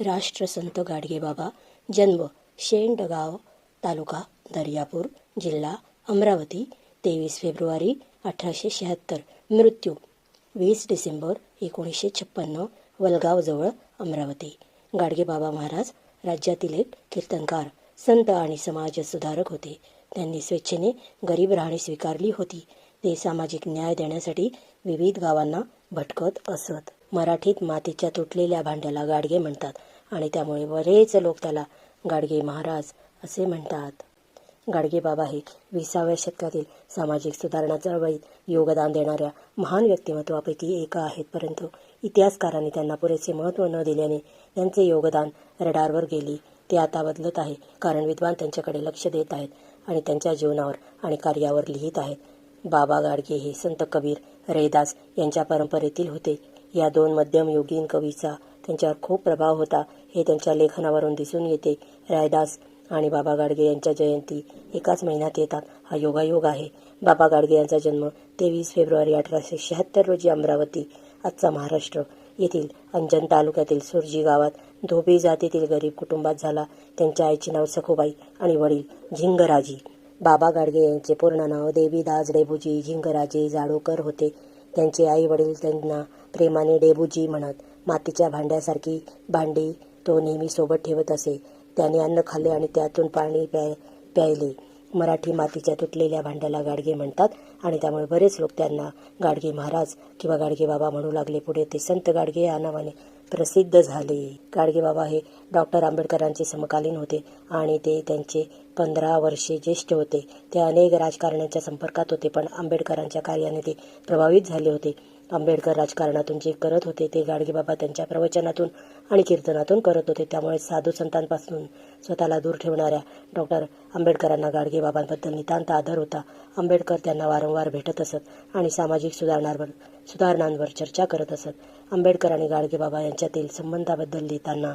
राष्ट्रसंत गाडगेबाबा जन्म शेंडगाव तालुका दर्यापूर जिल्हा अमरावती तेवीस फेब्रुवारी अठराशे शहात्तर. मृत्यू वीस डिसेंबर एकोणीसशे छप्पन्न वलगावजवळ अमरावती. गाडगेबाबा महाराज राज्यातील एक कीर्तनकार संत आणि समाजसुधारक होते. त्यांनी स्वेच्छेने गरीब राहणी स्वीकारली होती. ते सामाजिक न्याय देण्यासाठी विविध गावांना भटकत असत. मराठीत मातीच्या तुटलेल्या भांड्याला गाडगे म्हणतात आणि त्यामुळे बरेच लोक त्याला गाडगे महाराज असे म्हणतात. गाडगे बाबा हे विसाव्या शतकातील सामाजिक सुधारणा चळवळीत योगदान देणाऱ्या महान व्यक्तिमत्वापैकी एक आहेत. परंतु इतिहासकारांनी त्यांना पुरेसे महत्त्व न दिल्याने त्यांचे योगदान रडारवर गेले. ते आता बदलत आहे कारण विद्वान त्यांच्याकडे लक्ष देत आहेत आणि त्यांच्या जीवनावर आणि कार्यावर लिहित आहेत. बाबा गाडगे हे संत कबीर रैदास यांच्या परंपरेतील होते. या दोन मध्यमयुगीन कवीचा त्यांच्यावर खूप प्रभाव होता. हे त्यांच्या लेखनावरून दिसून येते. रायदास आणि बाबा गाडगे यांच्या जयंती एकाच महिन्यात येतात. हा योगायोग आहे. बाबा गाडगे यांचा जन्म तेवीस फेब्रुवारी अठराशे शहात्तर रोजी अमरावती आजचा महाराष्ट्र येथील अंजन तालुक्यातील सुरजी गावात धोबी जातीतील गरीब कुटुंबात झाला. त्यांच्या आईचे नाव सखुबाई आणि वडील झिंगराजी. बाबा गाडगे यांचे पूर्ण नाव देवीदास डेबूजी झिंगराजे जाडोकर होते. त्यांचे आई वडील त्यांना प्रेमाने डेबूजी म्हणत मातीच्या भांड्यासारखी भांडी तो नेहमी सोबत ठेवत असे. त्याने अन्न खाल्ले आणि त्यातून पाणी प्याय प्यायले. मराठी मातीच्या तुटलेल्या भांड्याला गाडगे म्हणतात आणि त्यामुळे बरेच लोक त्यांना गाडगे महाराज किंवा गाडगे बाबा म्हणू लागले. पुढे ते संत गाडगे या नावाने प्रसिद्ध झाले. गाडगे बाबा हे डॉक्टर आंबेडकरांचे समकालीन होते आणि ते त्यांचे पंधरा वर्षे ज्येष्ठ होते. ते अनेक राजकारण्यांच्या संपर्कात होते पण आंबेडकरांच्या कार्याने ते प्रभावित झाले होते. आंबेडकर राजकारणातून जे करत होते ते गाडगेबाबा त्यांच्या प्रवचनातून आणि कीर्तनातून करत होते. त्यामुळे साधू संतांपासून स्वतःला दूर ठेवणाऱ्या डॉक्टर आंबेडकरांना गाडगेबाबांबद्दल नितांत आदर होता. आंबेडकर त्यांना वारंवार भेटत असत आणि सामाजिक सुधारणांवर सुधारणांवर चर्चा करत असत. आंबेडकर आणि गाडगेबाबा यांच्यातील संबंधाबद्दल लिहिताना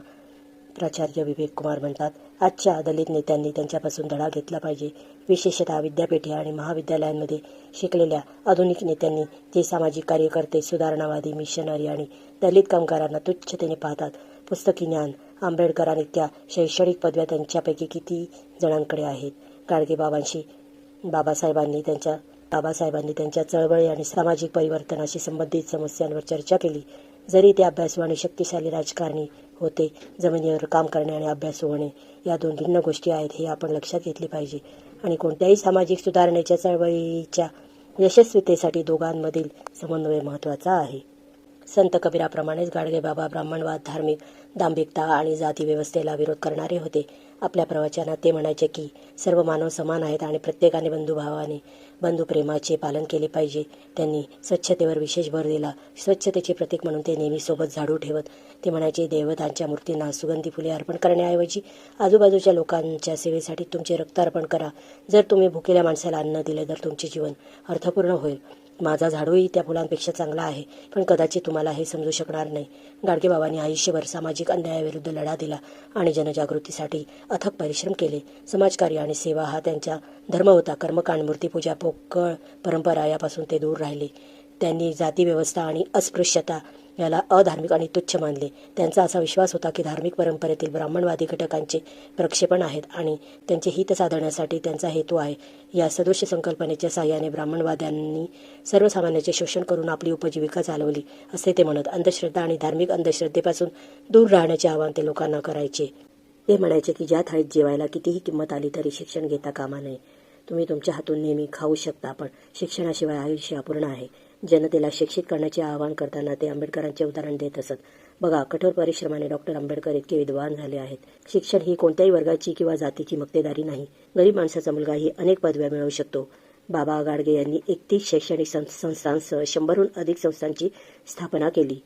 प्राचार्य विवेक कुमार म्हणतात आजच्या दलित नेत्यांनी त्यांच्यापासून धडा घेतला पाहिजे. विशेषतः विद्यापीठे आणि महाविद्यालयांमध्ये शिकलेल्या आधुनिक नेत्यांनी जे सामाजिक कार्यकर्ते सुधारणावादी मिशनरी आणि दलित कामगारांना तुच्छतेने पाहतात पुस्तकी ज्ञान आंबेडकर आणि त्या शैक्षणिक पदव्या त्यांच्यापैकी किती जणांकडे आहेत? गाडगेबाबांशी बाबासाहेबांनी त्यांच्या बाबासाहेबांनी त्यांच्या चळवळी आणि सामाजिक परिवर्तनाशी संबंधित समस्यांवर चर्चा केली. जरी ते अभ्यासू आणि शक्तिशाली राजकारणी होते जमिनीवर काम करणे आणि अभ्यासू होणे या दोन भिन्न गोष्टी आहेत हे आपण लक्षात घेतले पाहिजे. आणि कोणत्याही सामाजिक सुधारणेच्या चळवळीच्या यशस्वीतेसाठी दोघांमधील समन्वय महत्त्वाचा आहे. संत कबीराप्रमाणेच गाडगेबाबा ब्राह्मणवाद धार्मिक दांभिकता आणि जाती व्यवस्थेला विरोध करणारे होते. आपल्या प्रवचनात ते म्हणायचे की सर्व मानव समान आहेत आणि प्रत्येकाने बंधुभावाने बंधुप्रेमाचे पालन केले पाहिजे. त्यांनी स्वच्छतेवर विशेष भर दिला. स्वच्छतेचे प्रतीक म्हणून ते नेहमी सोबत झाडू ठेवत. ते म्हणायचे देवतांच्या मूर्तींना सुगंधी फुले अर्पण करण्याऐवजी आजूबाजूच्या लोकांच्या सेवेसाठी तुमचे रक्त अर्पण करा. जर तुम्ही भुकेल्या माणसाला अन्न दिले तर तुमचे जीवन अर्थपूर्ण होईल. माझा झाडूही त्या फुलांपेक्षा चांगला आहे. पण कदाचित तुम्हाला हे समजू शकणार नाही. गाडगेबाबांनी आयुष्यभर सामाजिक अन्यायाविरुद्ध लढा दिला आणि जनजागृतीसाठी अथक परिश्रम केले. समाजकार्य आणि सेवा हा त्यांचा धर्म होता. कर्मकांड मूर्तीपूजा पोकळ परंपरा यापासून ते दूर राहिले. त्यांनी जाती व्यवस्था आणि अस्पृश्यता याला अधार्मिक आणि तुच्छ मानले. त्यांचा असा विश्वास होता की धार्मिक परंपरेतील ब्राह्मणवादी घटकांचे प्रक्षेपण आहेत आणि त्यांचे हित साधण्यासाठी त्यांचा हेतू आहे. या सदृश संकल्पनेच्या साह्याने ब्राह्मणवाद्यांनी सर्वसामान्याचे शोषण करून आपली उपजीविका चालवली असे ते म्हणत अंधश्रद्धा आणि धार्मिक अंधश्रद्धेपासून दूर राहण्याचे आवाहन ते लोकांना करायचे. ते म्हणायचे की ज्या थाळीत जेवायला कितीही किंमत आली तरी शिक्षण घेता कामा नये. तुम्ही तुमच्या हातून नेहमी खाऊ शकता पण शिक्षणाशिवाय आयुष्य अपूर्ण आहे. जनतेला शिक्षित करण्याचे आवाहन करताना ते आंबेडकरांचे उदाहरण देत असत. बघा कठोर परिश्रमाने डॉक्टर आंबेडकर इतके विद्वान झाले आहेत. शिक्षण ही कोणत्याही वर्गाची किंवा जातीची मक्तेदारी नाही. गरीब माणसाचा मुलगाही अनेक पदव्या मिळवू शकतो. बाबा गाडगे यांनी एकतीस शैक्षणिक संस्थांसह शंभरहून अधिक संस्थांची स्थापना केली.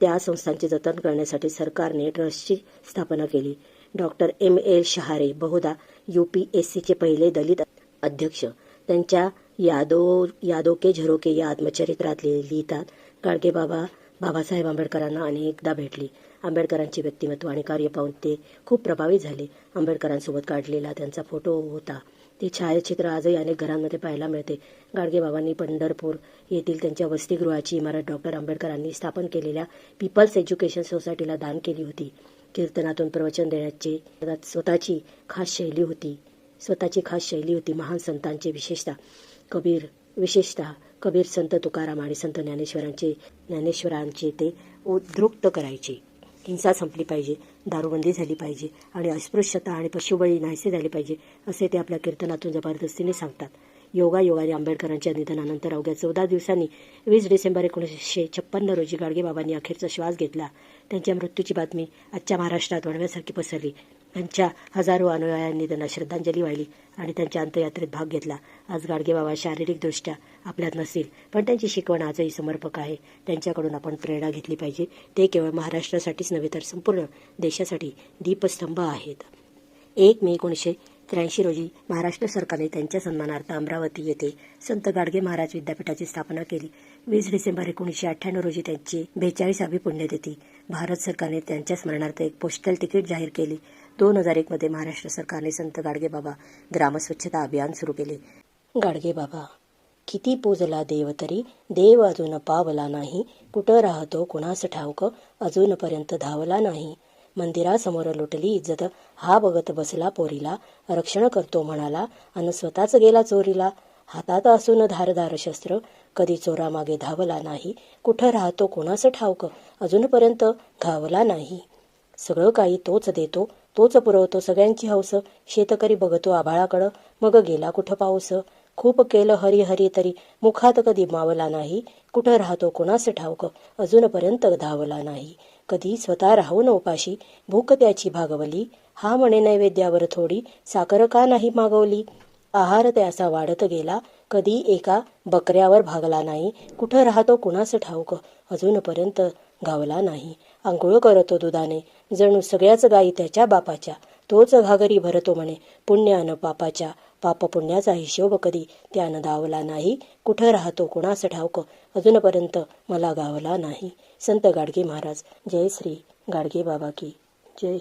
त्या संस्थांचे जतन करण्यासाठी सरकारने ट्रस्टची स्थापना केली. Doctor M. एल. शहारे बहुधा यू पी एस सीचे पहिले दलित अध्यक्ष. त्यांच्या यादो यादोके झरोके या आत्मचरित्रात लिहितात. गाडगेबाबा बाबासाहेब आंबेडकरांना अनेकदा भेटली. आंबेडकरांचे व्यक्तिमत्व आणि कार्य पाहून ते खूप प्रभावित झाले. आंबेडकरांसोबत काढलेला त्यांचा फोटो होता. ते छायाचित्र आजही अनेक घरांमध्ये पाहायला मिळते. गाडगेबाबांनी पंढरपूर येथील त्यांच्या वसतिगृहाची इमारत डॉक्टर आंबेडकरांनी स्थापन केलेल्या पीपल्स एज्युकेशन सोसायटीला दान केली होती. कीर्तनातून प्रवचन देण्याची स्वतःची खास शैली होती. स्वतःची खास शैली होती महान संतांची विशेषतः. कबीर विशेषतः कबीर संत तुकाराम आणि संत ज्ञानेश्वरांचे ज्ञानेश्वरांचे ते उद्रुक्त करायचे. हिंसा संपली पाहिजे दारूबंदी झाली पाहिजे आणि अस्पृश्यता आणि पशुबळी नाहीसे झाले पाहिजे असे ते आपल्या कीर्तनातून जबरदस्तीने सांगतात. योगा योगाने आंबेडकरांच्या निधनानंतर अवघ्या चौदा दिवसांनी वीस डिसेंबर एकोणीसशे छप्पन्न रोजी गाडगेबाबांनी अखेरचा श्वास घेतला. त्यांच्या मृत्यूची बातमी आजच्या महाराष्ट्रात वणव्यासारखी पसरली. त्यांच्या हजारो अनुयायांनी त्यांना श्रद्धांजली वाहिली आणि त्यांच्या अंत्ययात्रेत भाग घेतला. आज गाडगेबाबा शारीरिकदृष्ट्या आपल्यात नसतील पण त्यांची शिकवण आजही समर्पक आहे. त्यांच्याकडून आपण प्रेरणा घेतली पाहिजे. ते केवळ महाराष्ट्रासाठीच नव्हे तर संपूर्ण देशासाठी दीपस्तंभ आहेत. एक मे एकोणीसशे त्र्याऐंशी रोजी महाराष्ट्र सरकारने त्यांच्या सन्मानार्थ अमरावती येथे संत गाडगे महाराज विद्यापीठाची स्थापना केली. वीस डिसेंबर एकोणीसशे अठ्ठ्याण्णव रोजी त्यांची बेचाळीसावी पुण्यतिथी. भारत सरकारने त्यांच्या स्मरणार्थ एक पोस्टल तिकीट जाहीर केली. दोन हजार एकमध्ये महाराष्ट्र सरकारने संत गाडगेबाबा ग्रामस्वच्छता अभियान सुरू केले. गाडगेबाबा किती पूजला देव तरी देव अजून पावला नाही. कुठं राहतो कुणास ठाऊक अजूनपर्यंत धावला नाही. मंदिरासमोर लुटली इज्जत हा बघत बसला पोरीला रक्षण करतो म्हणाला अन स्वतःच गेला चोरीला. हातात असून धारधार शस्त्र कधी चोरामागे धावला नाही. कुठं राहतो कोणास ठाऊक अजूनपर्यंत घावला नाही. सगळं काही तोच देतो तोच पुरवतो सगळ्यांची हौस. शेतकरी बघतो आभाळाकडं. मग गेला कुठं पाऊस? खूप केलं हरी हरी तरी. मुखात कधी मावला नाही. कुठं राहतो कोणास ठाऊक? अजूनपर्यंत धावला नाही. कधी स्वतः राहून उपाशी. भूक त्याची भागवली. हा म्हणे नैवेद्यावर थोडी. साखर का नाही मागवली? आहार त्याचा वाढत गेला. कधी एका बकऱ्यावर भागला नाही. कुठं राहतो कुणास ठाऊक? अजूनपर्यंत गावला नाही. आंघोळ करतो दुधाने. जणू सगळ्याच गायी त्याच्या बापाच्या. तोच घागरी भरतो म्हणे पुण्यानं पापाच्या. पाप पुण्याचा हिशोब कधी? त्यानं दावला नाही. कुठं राहतो कुणास ठाऊक? अजूनपर्यंत मला गावला नाही. संत गाडगे महाराज. जय श्री गाडगे बाबा की जय.